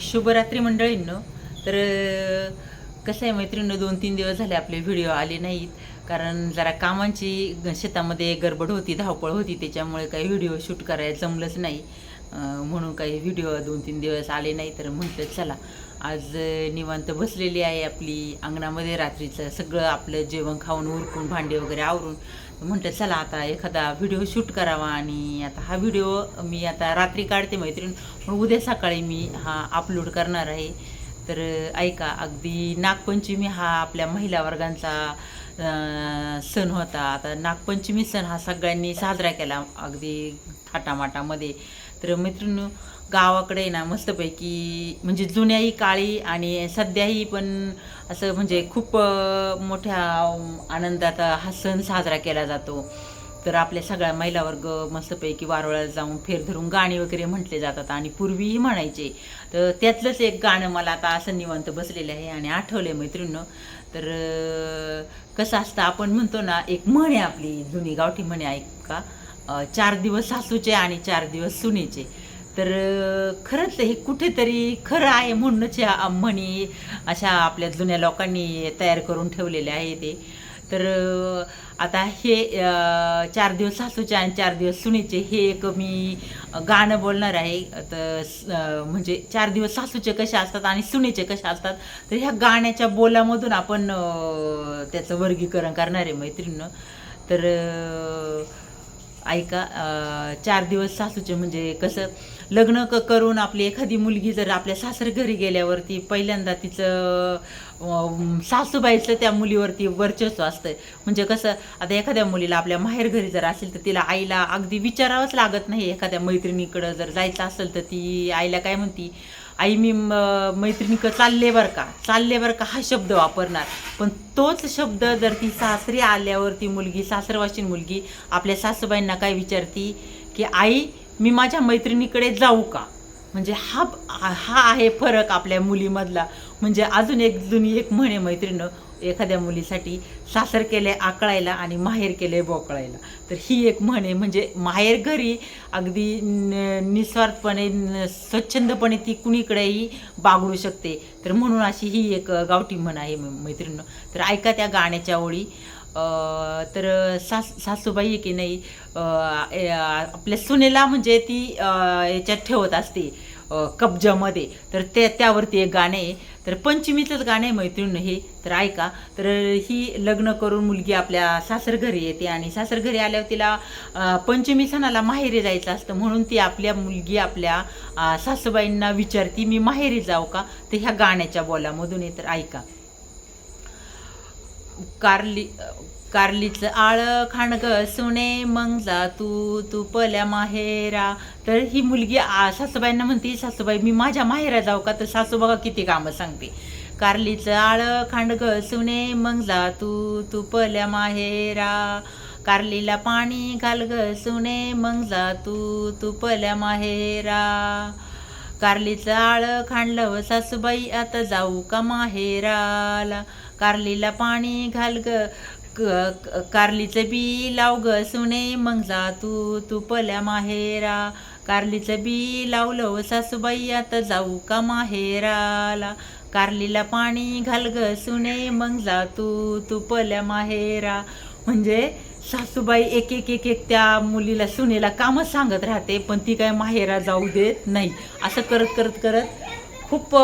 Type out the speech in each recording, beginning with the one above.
शुभरात्री मंडळींनो. तर कसं आहे मैत्रिणींनो दोन तीन दिवस झाले आपले व्हिडिओ आले नाहीत. कारण जरा कामांची ग- शेतामध्ये गडबड होती धावपळ होती त्याच्यामुळे काही व्हिडिओ शूट करायला जमलंच नाही. म्हणून काही व्हिडिओ दोन तीन दिवस आले नाही तर म्हटलं चला आज निवांत बसलेली आहे आपली अंगणामध्ये रात्रीचं सगळं आपलं जेवण खाऊन उरकून भांडे वगैरे आवरून. म्हटलं चला आता एखादा व्हिडिओ शूट करावा आणि आता हा व्हिडिओ मी आता रात्री काढते मैत्रीण. पण उद्या सकाळी मी हा अपलोड करणार आहे. तर ऐका अगदी नागपंचमी हा आपल्या महिला वर्गांचा सण होता. आता नागपंचमी सण हा सगळ्यांनी साजरा केला अगदी थाटामाटामध्ये. तर मैत्रिणी गावाकडे आहे ना मस्तपैकी म्हणजे जुन्याही काळी आणि सध्याही पण असं म्हणजे खूप मोठ्या आनंदात हा सण साजरा केला जातो. तर आपल्या सगळ्या महिला वर्ग मस्तपैकी वारोळ्यात जाऊन फेर धरून गाणी वगैरे म्हटले जातात आणि पूर्वीही म्हणायचे. तर त्यातलंच एक गाणं मला आता असं निवांत बसलेलं आहे आणि आठवलं आहे मैत्रिणीनं. तर कसं असतं आपण म्हणतो ना एक म्हण आहे आपली जुनी गावठी म्हणे ऐका. चार दिवस सासूचे आणि चार दिवस सुनेचे. तर खरंच हे कुठेतरी खरं आहे म्हणूनच या म्हणी अशा आपल्या जुन्या लोकांनी तयार करून ठेवलेले आहे ते. तर आता हे चार दिवस सासूचे आणि चार दिवस सुनेचे हे एक मी गाणं बोलणार आहे. तर म्हणजे चार दिवस सासूचे कसे असतात आणि सुनेचे कसे असतात तर ह्या गाण्याच्या बोलामधून आपण त्याचं वर्गीकरण करणार आहे मैत्रिणीनं. तर ऐका चार दिवस सासूचे म्हणजे कसं लग्न क करून आपली एखादी मुलगी जर आपल्या सासर घरी गेल्यावरती पहिल्यांदा तिचं सासूबाईचं त्या मुलीवरती वर्चस्व असतं म्हणजे कसं आता एखाद्या मुलीला आपल्या माहेर घरी जर असेल तर तिला आईला अगदी विचारावंच लागत नाही. एखाद्या मैत्रिणीकडं जर जायचं असेल तर ती आईला काय म्हणती? आई मी मैत्रिणीकं चालले बरं का चालले बरं का हा शब्द वापरणार. पण तोच शब्द जर ती सासरी आल्यावर ती मुलगी सासरवाशीन मुलगी आपल्या सासूबाईंना काय विचारती की आई मी माझ्या मैत्रिणीकडे जाऊ का? म्हणजे हा हा आहे फरक आपल्या मुलीमधला. म्हणजे अजून एक जुनी एक म्हणे मैत्रिणं एखाद्या मुलीसाठी सासर केले आकळायला आणि माहेर केले बोकळायला. तर ही एक म्हणे म्हणजे माहेर घरी अगदी निस्वार्थपणे स्वच्छंदपणे ती कुणीकडेही बागडू शकते. तर म्हणून अशी ही एक गावठी म्हण आहे मैत्रिणीनं तर ऐका त्या गाण्याच्या ओळी. तर सास सासूबाई आहे की नाही आपल्या सुनेला म्हणजे ती याच्यात ठेवत असते. कब्जामध्ये. तर ते त्यावरती एक गाणं आहे. तर पंचमीचंच गाणं आहे मैत्रीण हे. तर ऐका. तर ही लग्न करून मुलगी आपल्या सासर घरी येते आणि सासर घरी आल्यावर तिला पंचमी सणाला माहेरी जायचं असतं म्हणून ती आपल्या मुलगी आपल्या सासूबाईंना विचारती मी माहेरी जाऊ का? तर ह्या गाण्याच्या बोलामधून आहे. तर ऐका. कारली कारलीचं आळ खाणग सुने मग जा तू तू पल्या माहेरा. तर ही मुलगी आ- सासूबाईंना म्हणते सासूबाई मी माझ्या माहेरा जाऊ का? तर सासू बघा किती कामं सांगते. कारलीचं आळ खांडग सुने मग जा तू तू पल्या माहेरा. कारलीला पाणी घाल ग सुने मग जा तू तू पल्या माहेरा. कारलीचं आळ खांडलं व सासूबाई आता जाऊ का माहेराला? कारलीला पाणी घाल ग. क- कारलीचं बी लाव ग सुने. मग जा तू तू पल्या माहेरा. कारलीचं बी लावलं सासूबाई आता जाऊ का माहेराला? कारलीला पाणी घाल ग सुने. मग जा तू तू पल्या माहेरा. म्हणजे सासूबाई एक एक एक एक त्या मुलीला सुनेला कामच सांगत राहते पण ती काय माहेरा जाऊ देत नाही. असं करत करत करत खूप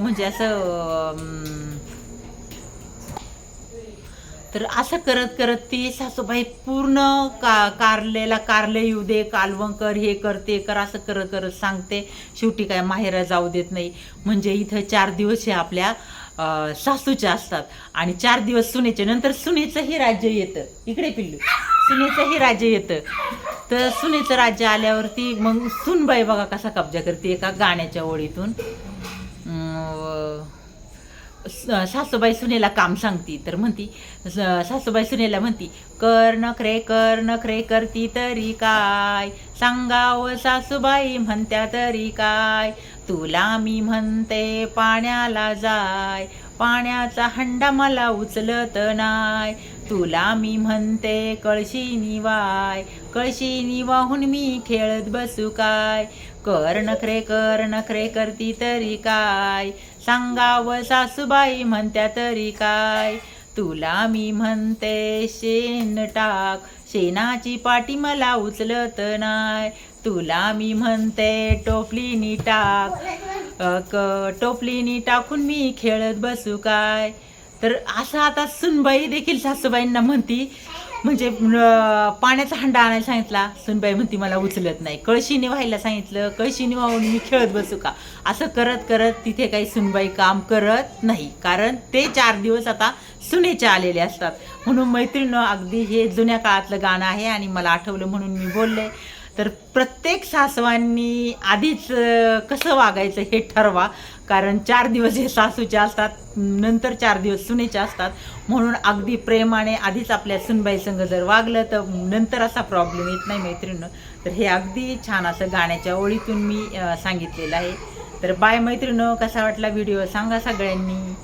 म्हणजे असं तर असं करत करत ती सासूबाई पूर्ण का कारलेला कारले येऊ दे कालवण कर हे करते कर असं करत करत सांगते. शेवटी काय माहेरा जाऊ देत नाही. म्हणजे इथं चार दिवस हे आपल्या सासूच्या असतात. आणि चार दिवस सुनेचे. नंतर सुनेचंही राज्य येतं. इकडे पिल्लू. सुनेचंही राज्य येतं. तर सुनेचं राज्य आल्यावरती मग सुनबाई बघा कसा कब्जा करते. एका गाण्याच्या ओळीतून. सासूबाई सुनेला काम सांगती तर म्हणती स- सासूबाई सुनेला म्हणती कर नखरे कर नखरे करती तरी काय? सांगाव सासूबाई म्हणत्या तरी काय? तुला मी म्हणते पाण्याला जाय पाण्याचा हंडा मला उचलत नाय. तुला मी म्हणते कळशी निवाय कळशी निवाहून मी खेळत बसू काय? कर नखरे कर नखरे करती तरी काय? सांगावं सासूबाई म्हणत्या तरी काय? तुला मी म्हणते शेण टाक. शेणाची पाटी मला उचलत नाय. तुला मी म्हणते टोपलीनी टाक. क टोपलीनी टाकून मी खेळत बसू काय? तर असं आता सुनबाई देखील सासूबाईंना म्हणती म्हणजे पाण्याचा हंडा आणायला सांगितला. सुनबाई म्हणती मला उचलत नाही. कळशीने व्हायला सांगितलं. कळशीने वाहून मी खेळत बसू का? असं करत करत तिथे काही सुनबाई काम करत नाही. कारण ते चार दिवस आता सुनेचे आलेले असतात. म्हणून मैत्रिणं अगदी हे जुन्या काळातलं गाणं आहे आणि मला आठवलं म्हणून मी बोलले. तर प्रत्येक सासवांनी आधीच कसं वागायचं हे ठरवा. कारण चार दिवस हे सासूचे असतात नंतर चार दिवस सुनेचे असतात. म्हणून अगदी प्रेमाने आधीच आपल्या सुनबाई संग जर वागलं तर नंतर असा प्रॉब्लेम येत नाही मैत्रिणीनं. तर हे अगदी छान असं गाण्याच्या ओळीतून मी सांगितलेलं आहे. तर बाय मैत्रिणं कसा वाटला व्हिडिओ सांगा सगळ्यांनी.